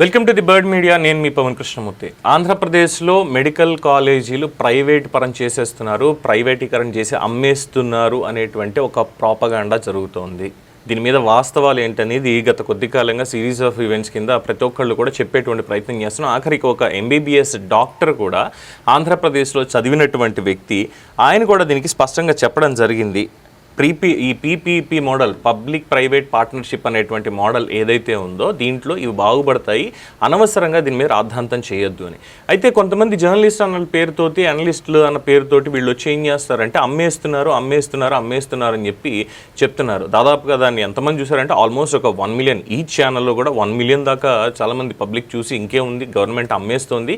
Welcome to the Bird Media. నేను మీ పవన్ కృష్ణమూర్తి. ఆంధ్రప్రదేశ్లో మెడికల్ కాలేజీలు ప్రైవేట్ పరం చేసేస్తున్నారు. ప్రైవేటీకరణ చేసి అమ్మేస్తున్నారు అనేటువంటి ఒక ప్రాపగాండా జరుగుతోంది. దీని మీద వాస్తవాలు ఏంటనేది గత కొద్ది కాలంగా సిరీస్ ఆఫ్ ఈవెంట్స్ కింద ప్రతి ఒక్కళ్ళు కూడా చెప్పేటువంటి ప్రయత్నం చేస్తున్నాం ఆఖరికి ఒక ఎంబీబీఎస్ డాక్టర్ కూడా ఆంధ్రప్రదేశ్లో చదివినటువంటి వ్యక్తి ఆయన కూడా దీనికి స్పష్టంగా చెప్పడం జరిగింది. ప్రీపీ ఈ PPP model public private partnership అనేటువంటి మోడల్ ఏదైతే ఉందో దీంట్లో ఇవి బాగుపడతాయి. అనవసరంగా దీని మీద రాద్ధాంతం చేయొద్దు అని. అయితే కొంతమంది జర్నలిస్ట్ అన్న పేరుతోటి అనలిస్టులు అన్న పేరుతోటి వీళ్ళు వచ్చి ఏం చేస్తారంటే అమ్మేస్తున్నారు అమ్మేస్తున్నారు అమ్మేస్తున్నారు అని చెప్పి చెప్తున్నారు. దాదాపుగా దాన్ని ఎంతమంది చూసారంటే ఆల్మోస్ట్ ఒక వన్ మిలియన్. ఈ ఛానల్లో కూడా వన్ మిలియన్ దాకా చాలామంది పబ్లిక్ చూసి ఇంకే ఉంది గవర్నమెంట్ అమ్మేస్తోంది.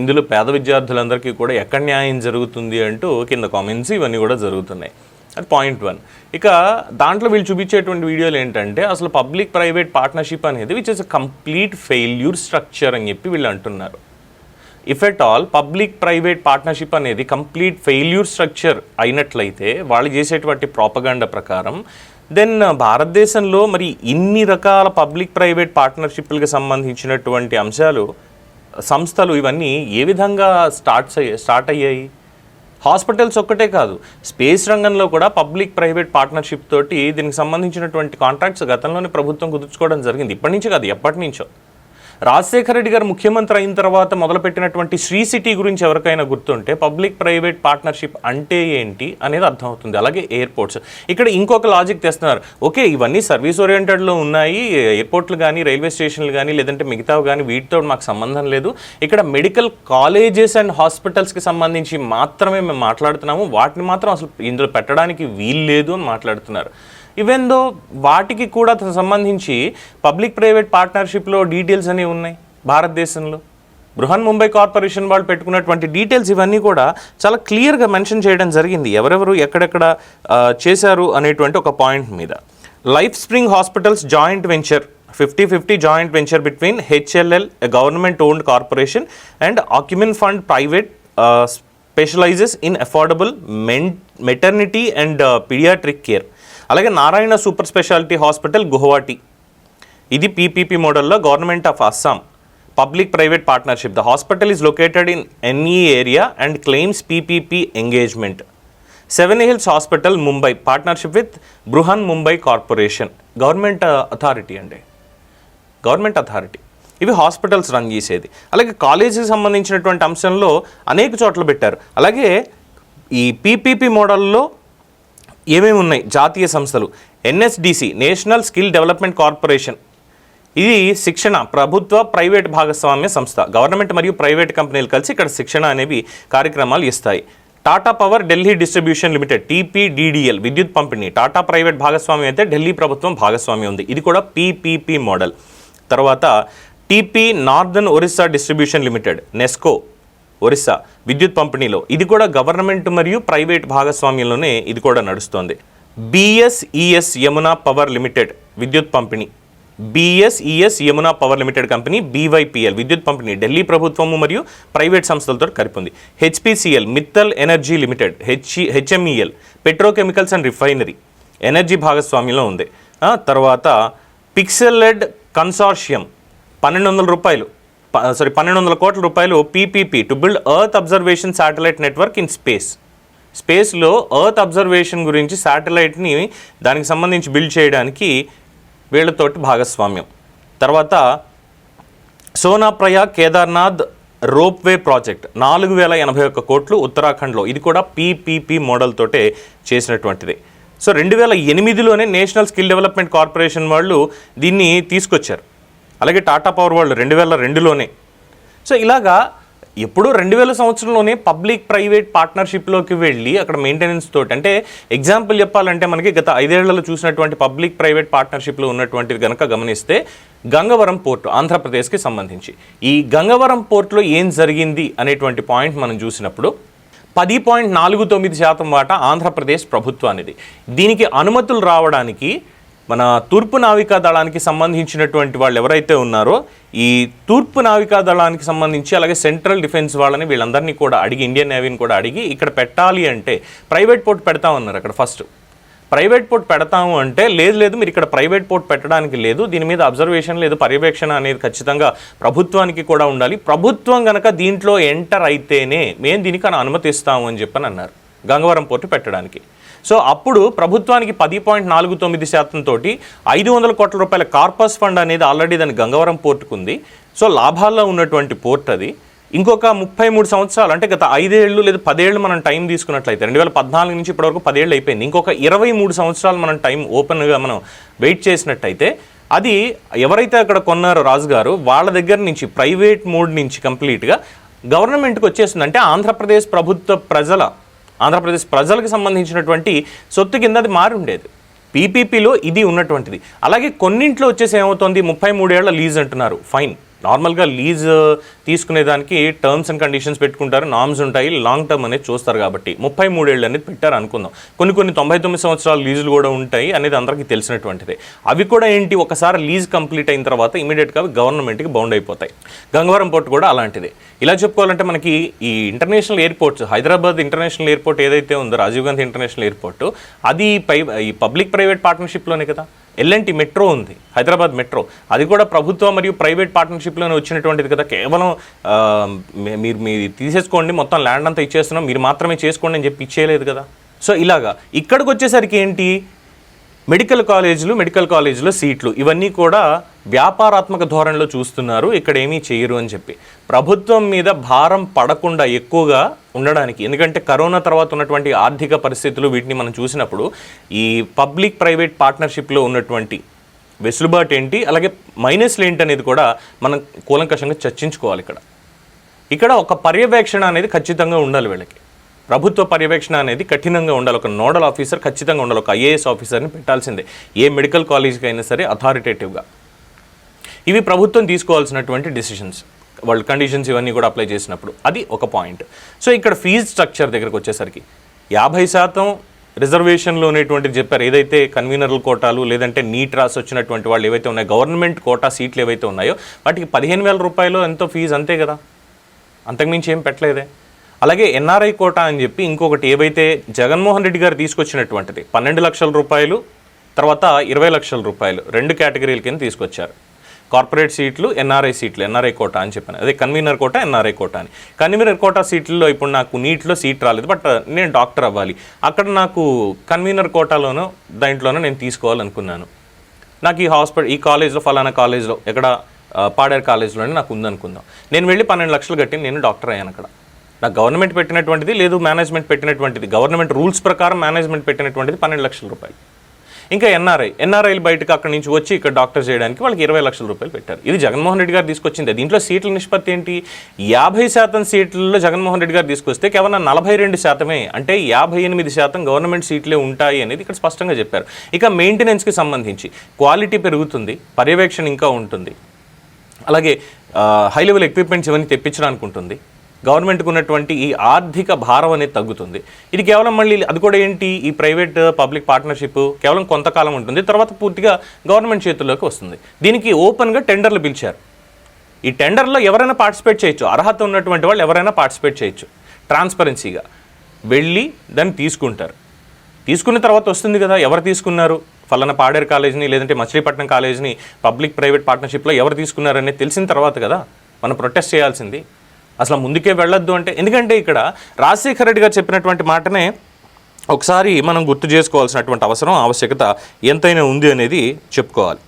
ఇందులో పేద విద్యార్థులందరికీ కూడా ఎక్కడ న్యాయం జరుగుతుంది అంటూ కింద కామెంట్స్ ఇవన్నీ కూడా జరుగుతున్నాయి. అది పాయింట్ వన్ ఇక దాంట్లో వీళ్ళు చూపించేటువంటి వీడియోలు ఏంటంటే అసలు పబ్లిక్ ప్రైవేట్ పార్ట్నర్షిప్ అనేది which is complete failure structure అని చెప్పి వీళ్ళు అంటున్నారు. If at all public private partnership అనేది కంప్లీట్ ఫెయిల్యూర్ స్ట్రక్చర్ అయినట్లయితే వాళ్ళు చేసేటువంటి ప్రాపగాండ ప్రకారం దెన్ uh, భారతదేశంలో మరి ఇన్ని రకాల పబ్లిక్ ప్రైవేట్ పార్ట్నర్షిప్లకు సంబంధించినటువంటి అంశాలు సంస్థలు ఇవన్నీ ఏ విధంగా స్టార్ట్స్ అయ్యాయి స్టార్ట్ అయ్యాయి? హాస్పిటల్స్ ఒక్కటే కాదు స్పేస్ రంగంలో కూడా పబ్లిక్ ప్రైవేట్ పార్ట్నర్షిప్ తోటి దీనికి సంబంధించినటువంటి కాంట్రాక్ట్స్ గతంలోనే ప్రభుత్వం కుదుర్చుకోవడం జరిగింది. ఇప్పటి నుంచి కాదు ఎప్పటి నుంచో. రాజశేఖర రెడ్డి గారు ముఖ్యమంత్రి అయిన తర్వాత మొదలుపెట్టినటువంటి శ్రీ సిటీ గురించి ఎవరికైనా గుర్తుంటే పబ్లిక్ ప్రైవేట్ పార్ట్నర్షిప్ అంటే ఏంటి అనేది అర్థమవుతుంది. అలాగే ఎయిర్పోర్ట్స్. ఇక్కడ ఇంకొక లాజిక్ తెస్తున్నారు. ఓకే ఇవన్నీ సర్వీస్ ఓరియంటెడ్లో ఉన్నాయి. ఎయిర్పోర్ట్లు కానీ రైల్వే స్టేషన్లు కానీ లేదంటే మిగతావి కానీ వీటితో మాకు సంబంధం లేదు. ఇక్కడ మెడికల్ కాలేజెస్ అండ్ హాస్పిటల్స్కి సంబంధించి మాత్రమే మేము మాట్లాడుతున్నాము. వాటిని మాత్రం అసలు ఇందులో పెట్టడానికి వీలు లేదు అని మాట్లాడుతున్నారు. ఈవెన్ దో వాటికి కూడా సంబంధించి పబ్లిక్ ప్రైవేట్ పార్ట్నర్షిప్లో డీటెయిల్స్ అనేవి ఉన్నాయి భారతదేశంలో. బృహన్ ముంబై కార్పొరేషన్ వాళ్ళు పెట్టుకున్నటువంటి డీటెయిల్స్ ఇవన్నీ కూడా చాలా క్లియర్గా మెన్షన్ చేయడం జరిగింది. ఎవరెవరు ఎక్కడెక్కడ చేశారు అనేటువంటి ఒక పాయింట్ మీద. Life Spring Hospitals joint venture fifty fifty joint venture between HLL government owned corporation and Acumen Fund private specialises in affordable men maternity and paediatric care అలాగే Narayana super speciality hospital Guwahati. ఇది PPP మోడల్లో government of Assam public private partnership. The hospital is located in NE area and claims PPP engagement. Seven Hills Hospital Mumbai. Partnership with Brihan Mumbai corporation. Government authority అండి. Government authority. ఇవి hospitals run చేసేది. అలాగే కాలేజీకి సంబంధించినటువంటి అంశంలో అనేక చోట్ల పెట్టారు. అలాగే ఈ పీపీపీ మోడల్లో ఏమేమి ఉన్నాయి? జాతీయ సంస్థలు NSDC national skill development corporation. ఇది శిక్షణ ప్రభుత్వ ప్రైవేట్ భాగస్వామ్య సంస్థ. గవర్నమెంట్ మరియు ప్రైవేట్ కంపెనీలు కలిసి ఇక్కడ శిక్షణ అనేవి కార్యక్రమాలు ఇస్తాయి. Tata power Delhi distribution limited TPDDL విద్యుత్ పంపిణీ. టాటా ప్రైవేట్ భాగస్వామ్యం అయితే ఢిల్లీ ప్రభుత్వం భాగస్వామ్యం ఉంది. ఇది కూడా పీపీపీ మోడల్. తర్వాత TP northern Orissa distribution limited NESCO. Orissa విద్యుత్ పంపిణీలో. ఇది కూడా గవర్నమెంట్ మరియు ప్రైవేట్ భాగస్వామ్యంలోనే ఇది కూడా నడుస్తోంది. బిఎస్ఈఎస్ యమునా పవర్ లిమిటెడ్ విద్యుత్ పంపిణీ. BSES Yamuna power limited company BYPL విద్యుత్ పంపిణీ ఢిల్లీ ప్రభుత్వము మరియు ప్రైవేట్ సంస్థలతో కలిపి ఉంది HPCL Mittal energy limited H HMEL petrochemicals and refinery energy భాగస్వామ్యంలో ఉంది. తర్వాత పిక్సెలెడ్ కన్సార్షియం పన్నెండు వందల రూపాయలు. సారీ పన్నెండు వందల కోట్ల రూపాయలు PPP to build earth observation satellite network in space స్పేస్లో ఎర్త్ అబ్జర్వేషన్ గురించి శాటిలైట్ని దానికి సంబంధించి బిల్డ్ చేయడానికి వీళ్ళతోటి భాగస్వామ్యం. తర్వాత సోనాప్రయ కేదార్నాథ్ రోప్వే ప్రాజెక్ట్ నాలుగు వేల ఎనభై ఒక్క కోట్లు ఉత్తరాఖండ్లో. ఇది కూడా పీపీపీ మోడల్ తోటే చేసినటువంటిది. సో రెండు వేల ఎనిమిదిలోనే నేషనల్ స్కిల్ డెవలప్మెంట్ కార్పొరేషన్ వాళ్ళు దీన్ని తీసుకొచ్చారు. అలాగే టాటా పవర్ వాళ్ళు రెండు వేల రెండులోనే. సో ఇలాగా ఎప్పుడూ రెండు వేల సంవత్సరంలోనే పబ్లిక్ ప్రైవేట్ పార్ట్నర్షిప్లోకి వెళ్ళి అక్కడ మెయింటెనెన్స్ తోటి అంటే ఎగ్జాంపుల్ చెప్పాలంటే మనకి గత ఐదేళ్ళలో చూసినటువంటి పబ్లిక్ ప్రైవేట్ పార్ట్నర్షిప్లో ఉన్నటువంటిది కనుక గమనిస్తే గంగవరం పోర్టు ఆంధ్రప్రదేశ్కి సంబంధించి. ఈ గంగవరం పోర్టులో ఏం జరిగింది అనేటువంటి పాయింట్ మనం చూసినప్పుడు పది పాయింట్ నాలుగు తొమ్మిది శాతం వాటా ఆంధ్రప్రదేశ్ ప్రభుత్వానిది. దీనికి అనుమతులు రావడానికి మన తూర్పు నావికా దళానికి సంబంధించినటువంటి వాళ్ళు ఎవరైతే ఉన్నారో ఈ తూర్పు నావికా దళానికి సంబంధించి అలాగే సెంట్రల్ డిఫెన్స్ వాళ్ళని వీళ్ళందరినీ కూడా అడిగి ఇండియన్ నేవీని కూడా అడిగి ఇక్కడ పెట్టాలి అంటే ప్రైవేట్ పోర్ట్ పెడతా ఉన్నారు అక్కడ ఫస్ట్. ప్రైవేట్ పోర్ట్ పెడతాము అంటే లేదు లేదు మీరు ఇక్కడ ప్రైవేట్ పోర్ట్ పెట్టడానికి లేదు దీని మీద అబ్జర్వేషన్ లేదు పర్యవేక్షణ అనేది ఖచ్చితంగా ప్రభుత్వానికి కూడా ఉండాలి. ప్రభుత్వం కనుక దీంట్లో ఎంటర్ అయితేనే మేము దీనికి అనుమతిస్తాము అని చెప్పని అన్నారు. గంగవరం పోర్టు పెట్టడానికి. సో అప్పుడు ప్రభుత్వానికి పది పాయింట్ నాలుగు తొమ్మిది శాతం తోటి ఐదు వందల కోట్ల రూపాయల కార్పస్ ఫండ్ అనేది ఆల్రెడీ దాని గంగవరం పోర్టుకు ఉంది సో లాభాల్లో ఉన్నటువంటి పోర్ట్ అది. ఇంకొక ముప్పై మూడు సంవత్సరాలు అంటే గత ఐదేళ్ళు లేదా పదేళ్ళు మనం టైం తీసుకున్నట్లయితే రెండు వేల పద్నాలుగు నుంచి ఇప్పటివరకు పదేళ్ళు అయిపోయింది. ఇంకొక ఇరవై మూడు సంవత్సరాలు మనం టైం ఓపెన్గా మనం వెయిట్ చేసినట్టయితే అది ఎవరైతే అక్కడ కొన్నారో రాజుగారు వాళ్ళ దగ్గర నుంచి ప్రైవేట్ మోడ్ నుంచి కంప్లీట్గా గవర్నమెంట్కి వచ్చేస్తుంది అంటే ఆంధ్రప్రదేశ్ ప్రభుత్వ ప్రజల ఆంధ్రప్రదేశ్ ప్రజలకు సంబంధించినటువంటి సొత్తు కింద అది మారి ఉండేది. పీపీపీలో ఇది ఉన్నటువంటిది. అలాగే కొన్నింట్లో వచ్చేసి ఏమవుతుంది? ముప్పై మూడేళ్ళ లీజ్ అంటున్నారు. ఫైన్ నార్మల్గా లీజ్ తీసుకునేదానికి టర్మ్స్ అండ్ కండిషన్స్ పెట్టుకుంటారు నామ్స్ ఉంటాయి లాంగ్ టర్మ్ అనేది చూస్తారు కాబట్టి. ముప్పై మూడేళ్ళు అనేది పెట్టారు అనుకుందాం. కొన్ని కొన్ని తొంభై తొమ్మిది సంవత్సరాల లీజులు కూడా ఉంటాయి అనేది అందరికీ తెలిసినటువంటిది. అవి కూడా ఏంటి? ఒకసారి లీజ్ కంప్లీట్ అయిన తర్వాత ఇమీడియట్గా అవి గవర్నమెంట్కి బౌండ్ అయిపోతాయి. గంగవరం పోర్ట్ కూడా అలాంటిది. ఇలా చెప్పుకోవాలంటే మనకి ఈ international airports Hyderabad international airport ఏదైతే ఉందో రాజీవ్ గాంధీ ఇంటర్నేషనల్ ఎయిర్పోర్ట్ అది పై ఈ పబ్లిక్ ప్రైవేట్ పార్ట్నర్షిప్లోనే కదా? ఎల్ఎన్టీ మెట్రో ఉంది హైదరాబాద్ మెట్రో. అది కూడా ప్రభుత్వ మరియు ప్రైవేట్ పార్ట్నర్షిప్లోనే వచ్చినటువంటిది కదా. కేవలం మీరు మీరు తీసేసుకోండి మొత్తం ల్యాండ్ అంతా ఇచ్చేస్తున్నాం మీరు మాత్రమే చేసుకోండి అని చెప్పి ఇచ్చేయలేదు కదా. సో ఇలాగా. ఇక్కడికి వచ్చేసరికి ఏంటి? మెడికల్ కాలేజీలు మెడికల్ కాలేజీలో సీట్లు. ఇవన్నీ కూడా వ్యాపారాత్మక ధోరణిలో చూస్తున్నారు ఇక్కడ ఏమీ చేయరు అని చెప్పి. ప్రభుత్వం మీద భారం పడకుండా ఎక్కువగా ఉండడానికి ఎందుకంటే కరోనా తర్వాత ఉన్నటువంటి ఆర్థిక పరిస్థితులు వీటిని మనం చూసినప్పుడు ఈ పబ్లిక్ ప్రైవేట్ పార్ట్నర్షిప్లో ఉన్నటువంటి వెసులుబాటు ఏంటి అలాగే మైనస్లు ఏంటి అనేది కూడా మనం కూలంకషంగా చర్చించుకోవాలి ఇక్కడ. ఇక్కడ ఒక పర్యవేక్షణ అనేది ఖచ్చితంగా ఉండాలి వీళ్ళకి. ప్రభుత్వ పర్యవేక్షణ అనేది కఠినంగా ఉండాలి. ఒక నోడల్ ఆఫీసర్ ఖచ్చితంగా ఉండాలి. ఒక ఐఏఎస్ ఆఫీసర్ని పెట్టాల్సిందే. ఏ మెడికల్ కాలేజీకి అయినా సరే అథారిటేటివ్గా ఇవి ప్రభుత్వం తీసుకోవాల్సినటువంటి డిసిషన్స్ వాళ్ళు కండిషన్స్ ఇవన్నీ కూడా అప్లై చేసినప్పుడు. అది ఒక పాయింట్ సో ఇక్కడ ఫీజ్ స్ట్రక్చర్ దగ్గరకు వచ్చేసరికి యాభై శాతం రిజర్వేషన్లో ఉన్నటువంటిది చెప్పారు. ఏదైతే కన్వీనర్ల కోటాలు లేదంటే నీట్ రాసి వచ్చినటువంటి వాళ్ళు ఏవైతే ఉన్నాయో గవర్నమెంట్ కోటా సీట్లు ఏవైతే ఉన్నాయో వాటికి పదిహేను వేల రూపాయలు ఎంతో ఫీజు అంతే కదా. అంతకుమించి ఏం పెట్టలేదే. అలాగే ఎన్ఆర్ఐ కోటా అని చెప్పి ఇంకొకటి ఏవైతే జగన్మోహన్ రెడ్డి గారు తీసుకొచ్చినటువంటిది పన్నెండు లక్షల రూపాయలు తర్వాత ఇరవై లక్షల రూపాయలు రెండు కేటగిరీల కింద తీసుకొచ్చారు. కార్పొరేట్ సీట్లు ఎన్ఆర్ఐ సీట్లు ఎన్ఆర్ఐ కోటా అని చెప్పాను. అదే కన్వీనర్ కోట ఎన్ఆర్ఐ కోటా అని. కన్వీనర్ కోటా సీట్లలో ఇప్పుడు నాకు నీట్లో సీట్ రాలేదు బట్ నేను డాక్టర్ అవ్వాలి. అక్కడ నాకు కన్వీనర్ కోటాలోనో దాంట్లోనో నేను తీసుకోవాలనుకున్నాను. నాకు ఈ హాస్పిటల్ ఈ కాలేజ్లో ఫలానా కాలేజ్లో ఎక్కడ పాడేరు కాలేజ్లోనే నాకు ఉందనుకుందాం. నేను వెళ్ళి పన్నెండు లక్షలు కట్టి నేను డాక్టర్ అయ్యాను అక్కడ. నాకు గవర్నమెంట్ పెట్టినటువంటిది లేదు మేనేజ్మెంట్ పెట్టినటువంటిది. గవర్నమెంట్ రూల్స్ ప్రకారం మేనేజ్మెంట్ పెట్టినటువంటిది పన్నెండు లక్షల రూపాయలు. ఇంకా ఎన్ఆర్ఐ. ఎన్ఆర్ఐలు బయటకు అక్కడి నుంచి వచ్చి ఇక్కడ డాక్టర్ చేయడానికి వాళ్ళకి ఇరవై లక్షల రూపాయలు పెట్టారు. ఇది జగన్మోహన్ రెడ్డి గారు తీసుకొచ్చింది. దీంట్లో సీట్ల నిష్పత్తి ఏంటి? యాభై శాతం సీట్లలో జగన్మోహన్ రెడ్డి గారు తీసుకొస్తే కేవలం నలభై రెండు శాతమే అంటే యాభై ఎనిమిది శాతం గవర్నమెంట్ సీట్లే ఉంటాయి అనేది ఇక్కడ స్పష్టంగా చెప్పారు. ఇక మెయింటెనెన్స్కి సంబంధించి క్వాలిటీ పెరుగుతుంది పర్యవేక్షణ ఇంకా ఉంటుంది. అలాగే హై లెవెల్ ఎక్విప్మెంట్స్ ఇవన్నీ తెప్పించడానికి ఉంటుంది గవర్నమెంట్కి ఉన్నటువంటి ఈ ఆర్థిక భారం అనేది తగ్గుతుంది. ఇది కేవలం మళ్ళీ అది కూడా ఏంటి? ఈ ప్రైవేట్ పబ్లిక్ పార్ట్నర్షిప్ కేవలం కొంతకాలం ఉంటుంది. తర్వాత పూర్తిగా గవర్నమెంట్ చేతుల్లోకి వస్తుంది. దీనికి ఓపెన్గా టెండర్లు పిలిచారు. ఈ టెండర్లో ఎవరైనా పార్టిసిపేట్ చేయొచ్చు. అర్హత ఉన్నటువంటి వాళ్ళు ఎవరైనా పార్టిసిపేట్ చేయొచ్చు. ట్రాన్స్పరెన్సీగా. వెళ్ళి దాన్ని తీసుకుంటారు. తీసుకున్న తర్వాత వస్తుంది కదా ఎవరు తీసుకున్నారు? ఫలానా పాడేరు కాలేజ్ని లేదంటే మచిలీపట్నం కాలేజ్ని పబ్లిక్ ప్రైవేట్ పార్ట్నర్షిప్లో ఎవరు తీసుకున్నారు అనేది తెలిసిన తర్వాత కదా మనం ప్రొటెస్ట్ చేయాల్సింది. అసలు ముందుకే వెళ్ళొద్దు అంటే ఎందుకంటే ఇక్కడ రాజశేఖర రెడ్డి గారు చెప్పినటువంటి మాటనే ఒకసారి మనం గుర్తు చేసుకోవాల్సినటువంటి అవసరం ఆవశ్యకత ఎంతైనా ఉంది అనేది చెప్పుకోవాలి.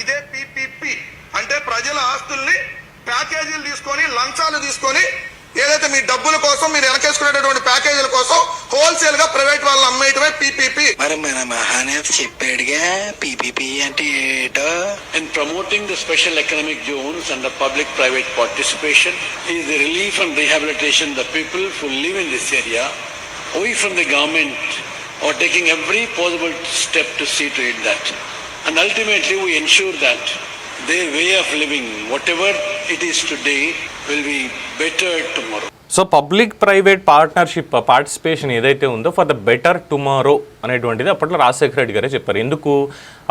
ఇదే పిపిపి అంటే ప్రజల ఆస్తుల్ని ప్యాకేజీలు తీసుకొని లంచాలు తీసుకొని ఏదైతే మీ డబ్బుల కోసం మీరు వెనకేసుకునేటటువంటి ప్యాకేజీల కోసం హోల్సేల్గా ప్రైవేట్ వాళ్ళని అమ్మేయటమే పిపిపి మరి మన మహానేత చెప్పాడుగా పీపీపీ అంటే ఏటో promoting the special economic zones and the public-private participation is the relief and rehabilitation of the people who live in this area. We from the government are taking every possible step to see to it that. And ultimately we ensure that their way of living, whatever it is today, will be better tomorrow. So public private partnership participation ఏదైతే ఉందో for the better tomorrow అనేటువంటిది అప్పట్లో రాజశేఖర రెడ్డి గారే చెప్పారు. ఎందుకు?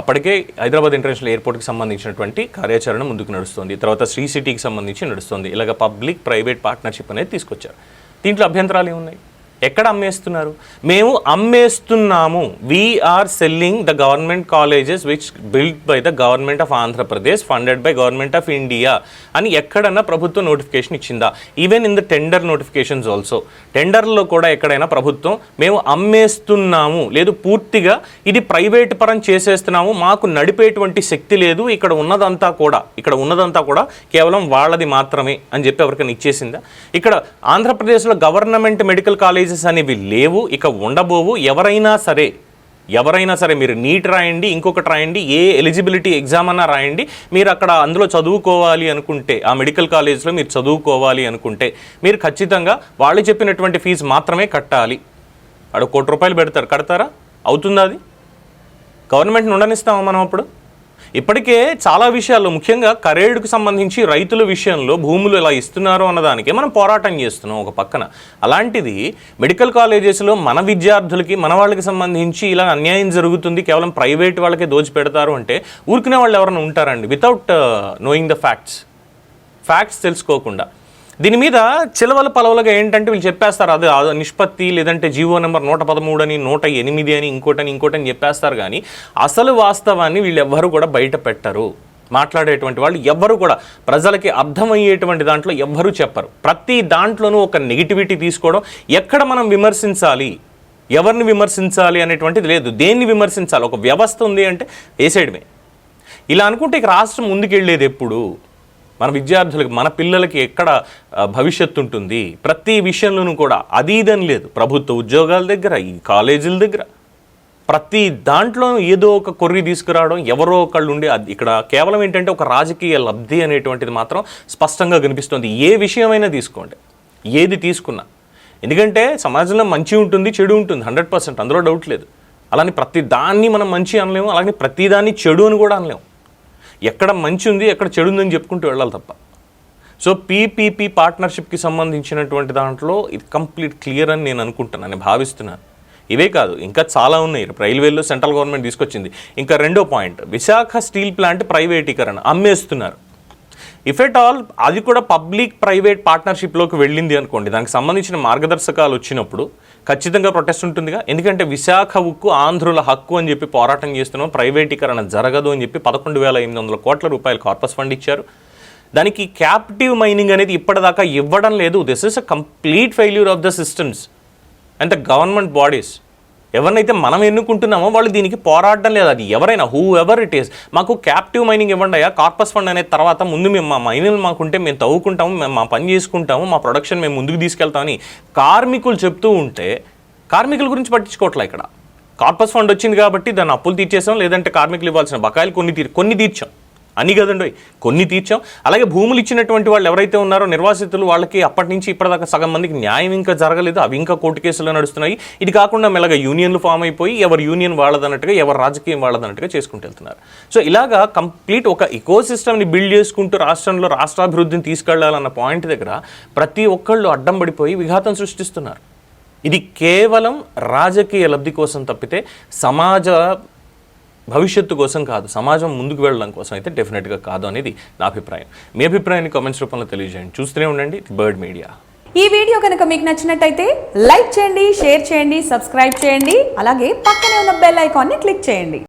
అప్పటికే Hyderabad international ఎయిర్పోర్ట్కి సంబంధించినటువంటి కార్యాచరణ ముందుకు నడుస్తుంది. తర్వాత శ్రీ సిటీకి సంబంధించి నడుస్తుంది. ఇలాగ పబ్లిక్ ప్రైవేట్ పార్ట్నర్షిప్ అనేది తీసుకొచ్చారు. దీంట్లో అభ్యంతరాలు ఏమున్నాయి? ఎక్కడ అమ్మేస్తున్నారు? మేము అమ్మేస్తున్నాము. We are selling the government colleges which build by the government of Andhra Pradesh funded by government of India అని ఎక్కడన్నా ప్రభుత్వం నోటిఫికేషన్ ఇచ్చిందా? Even in the tender notifications also టెండర్లో కూడా ఎక్కడైనా ప్రభుత్వం మేము అమ్మేస్తున్నాము. లేదు పూర్తిగా ఇది ప్రైవేట్ పరం చేసేస్తున్నాము. మాకు నడిపేటువంటి శక్తి లేదు. ఇక్కడ ఉన్నదంతా కూడా ఇక్కడ ఉన్నదంతా కూడా కేవలం వాళ్ళది మాత్రమే అని చెప్పి ఎవరికైనా ఇచ్చేసిందా? ఇక్కడ ఆంధ్రప్రదేశ్లో గవర్నమెంట్ మెడికల్ కాలేజ్ కాలేజెస్ అనేవి లేవు ఇక ఉండబోవు ఎవరైనా సరే ఎవరైనా సరే మీరు నీట్ రాయండి ఇంకొకటి రాయండి ఏ ఎలిజిబిలిటీ ఎగ్జామ్ అన్నా రాయండి మీరు అక్కడ అందులో చదువుకోవాలి అనుకుంటే ఆ మెడికల్ కాలేజ్లో మీరు చదువుకోవాలి అనుకుంటే మీరు ఖచ్చితంగా వాళ్ళు చెప్పినటువంటి ఫీజు మాత్రమే కట్టాలి. అక్కడ కోటి రూపాయలు పెడతారు కడతారా? అవుతుందా అది? గవర్నమెంట్ని ఉండనిస్తామా మనం అప్పుడు? ఇప్పటికే చాలా విషయాల్లో ముఖ్యంగా కరేడుకు సంబంధించి రైతుల విషయంలో భూములు ఎలా ఇస్తున్నారు అన్నదానికి మనం పోరాటం చేస్తున్నాం ఒక పక్కన. అలాంటిది మెడికల్ కాలేజెస్లో మన విద్యార్థులకి మన వాళ్ళకి సంబంధించి ఇలా అన్యాయం జరుగుతుంది కేవలం ప్రైవేట్ వాళ్ళకే దోచిపెడతారు అంటే ఊరికిన వాళ్ళు ఎవరైనా ఉంటారండి? Without knowing the facts facts తెలుసుకోకుండా. దీని మీద చిలవల పలవలుగా ఏంటంటే వీళ్ళు చెప్పేస్తారు అది నిష్పత్తి లేదంటే జీవో నెంబర్ నూట పదమూడు అని నూట ఎనిమిది అని ఇంకోటని ఇంకోటని చెప్పేస్తారు కానీ అసలు వాస్తవాన్ని వీళ్ళు ఎవ్వరూ కూడా బయట పెట్టరు. మాట్లాడేటువంటి వాళ్ళు ఎవ్వరు కూడా ప్రజలకి అర్థమయ్యేటువంటి దాంట్లో ఎవ్వరూ చెప్పరు. ప్రతి దాంట్లోనూ ఒక నెగిటివిటీ తీసుకోవడం ఎక్కడ మనం విమర్శించాలి? ఎవరిని విమర్శించాలి అనేటువంటిది లేదు. దేన్ని విమర్శించాలి? ఒక వ్యవస్థ ఉంది అంటే వేసేయడమే ఇలా అనుకుంటే ఇక రాష్ట్రం ముందుకెళ్ళేది ఎప్పుడు? మన విద్యార్థులకి మన పిల్లలకి ఎక్కడ భవిష్యత్తు ఉంటుంది? ప్రతి విషయంలోనూ కూడా అది లేదు. ప్రభుత్వ ఉద్యోగాల దగ్గర ఈ కాలేజీల దగ్గర. ప్రతి దాంట్లో ఏదో ఒక కొర్రి తీసుకురావడం ఎవరో ఒకళ్ళు ఉండి అది ఇక్కడ కేవలం ఏంటంటే ఒక రాజకీయ లబ్ధి అనేటువంటిది మాత్రం స్పష్టంగా కనిపిస్తుంది. ఏ విషయమైనా తీసుకోండి. ఏది తీసుకున్నా. ఎందుకంటే సమాజంలో మంచి ఉంటుంది చెడు ఉంటుంది హండ్రెడ్ పర్సెంట్ అందులో డౌట్ లేదు. అలానే ప్రతి దాన్ని మనం మంచి అనలేము అలాగే ప్రతిదాన్ని చెడు అని కూడా అనలేము. ఎక్కడ మంచి ఉంది ఎక్కడ చెడు ఉందని చెప్పుకుంటూ వెళ్ళాలి తప్ప. సో పీపీపీ పార్ట్నర్షిప్కి సంబంధించినటువంటి దాంట్లో ఇది కంప్లీట్ క్లియర్ అని నేను అనుకుంటున్నాను నేను భావిస్తున్నాను. ఇవే కాదు ఇంకా చాలా ఉన్నాయి. రైల్వేలో సెంట్రల్ గవర్నమెంట్ తీసుకొచ్చింది. ఇంకా రెండో పాయింట్ విశాఖ స్టీల్ ప్లాంట్ ప్రైవేటీకరణ అమ్మేస్తున్నారు. ఇఫ్ ఎట్ ఆల్ అది కూడా పబ్లిక్ ప్రైవేట్ పార్ట్నర్షిప్లోకి వెళ్ళింది అనుకోండి. దానికి సంబంధించిన మార్గదర్శకాలు వచ్చినప్పుడు ఖచ్చితంగా ప్రొటెస్ట్ ఉంటుందిగా. ఎందుకంటే విశాఖ ఉక్కు ఆంధ్రుల హక్కు అని చెప్పి పోరాటం చేస్తున్నాం. ప్రైవేటీకరణ జరగదు అని చెప్పి పదకొండు వేల ఎనిమిది వందల కోట్ల రూపాయలు కార్పస్ ఫండ్ ఇచ్చారు. దానికి క్యాప్టివ్ మైనింగ్ అనేది ఇప్పటిదాకా ఇవ్వడం లేదు. This is a complete failure of the systems and the government bodies ఎవరినైతే మనం ఎన్నుకుంటున్నామో వాళ్ళు దీనికి పోరాడడం లేదు అది ఎవరైనా హూ ఎవర్ ఇట్ ఈస్ మాకు క్యాప్టివ్ మైనింగ్ ఇవ్వండి అయ్యా. కార్పస్ ఫండ్ అనే తర్వాత ముందు మేము మా మైనింగ్ మాకుంటే మేము తవ్వుకుంటాము మేము మా పని చేసుకుంటాము మా ప్రొడక్షన్ మేము ముందుకు తీసుకెళ్తామని కార్మికులు చెప్తూ ఉంటే కార్మికుల గురించి పట్టించుకోవట్లే ఇక్కడ. కార్పస్ ఫండ్ వచ్చింది కాబట్టి దాన్ని అప్పులు తీర్చేసాం లేదంటే కార్మికులు ఇవ్వాల్సిన బకాయిలు కొన్ని తీర్ కొన్ని తీర్చాం. అని కదండి. కొన్ని తీర్చాం. అలాగే భూములు ఇచ్చినటువంటి వాళ్ళు ఎవరైతే ఉన్నారో నిర్వాసితులు వాళ్ళకి అప్పటి నుంచి ఇప్పటిదాకా సగం మందికి న్యాయం ఇంకా జరగలేదు. అవి ఇంకా కోర్టు కేసులు నడుస్తున్నాయి. ఇది కాకుండా మెల్లగా యూనియన్లు ఫామ్ అయిపోయి ఎవరు యూనియన్ వాళ్ళదన్నట్టుగా ఎవరు రాజకీయం వాళ్ళదన్నట్టుగా చేసుకుంటూ వెళ్తున్నారు. సో ఇలాగా కంప్లీట్ ఒక ఇకో సిస్టమ్ని బిల్డ్ చేసుకుంటూ రాష్ట్రంలో రాష్ట్రాభివృద్ధిని తీసుకెళ్ళాలన్న పాయింట్ దగ్గర ప్రతి ఒక్కళ్ళు అడ్డం పడిపోయి విఘాతం సృష్టిస్తున్నారు. ఇది కేవలం రాజకీయ లబ్ధి కోసం తప్పితే సమాజ భవిష్యత్తు కోసం కాదు సమాజం ముందుకు వెళ్ళడం కోసం అయితే డెఫినెట్గా కాదు అనేది నా అభిప్రాయం. మీ అభిప్రాయాన్ని కామెంట్స్ రూపంలో తెలియజేయండి. చూస్తూనే ఉండండి బర్డ్ మీడియా. ఈ వీడియో కనుక మీకు నచ్చినట్టయితే లైక్ చేయండి షేర్ చేయండి సబ్స్క్రైబ్ చేయండి అలాగే పక్కనే ఉన్న బెల్ ఐకాన్ని క్లిక్ చేయండి.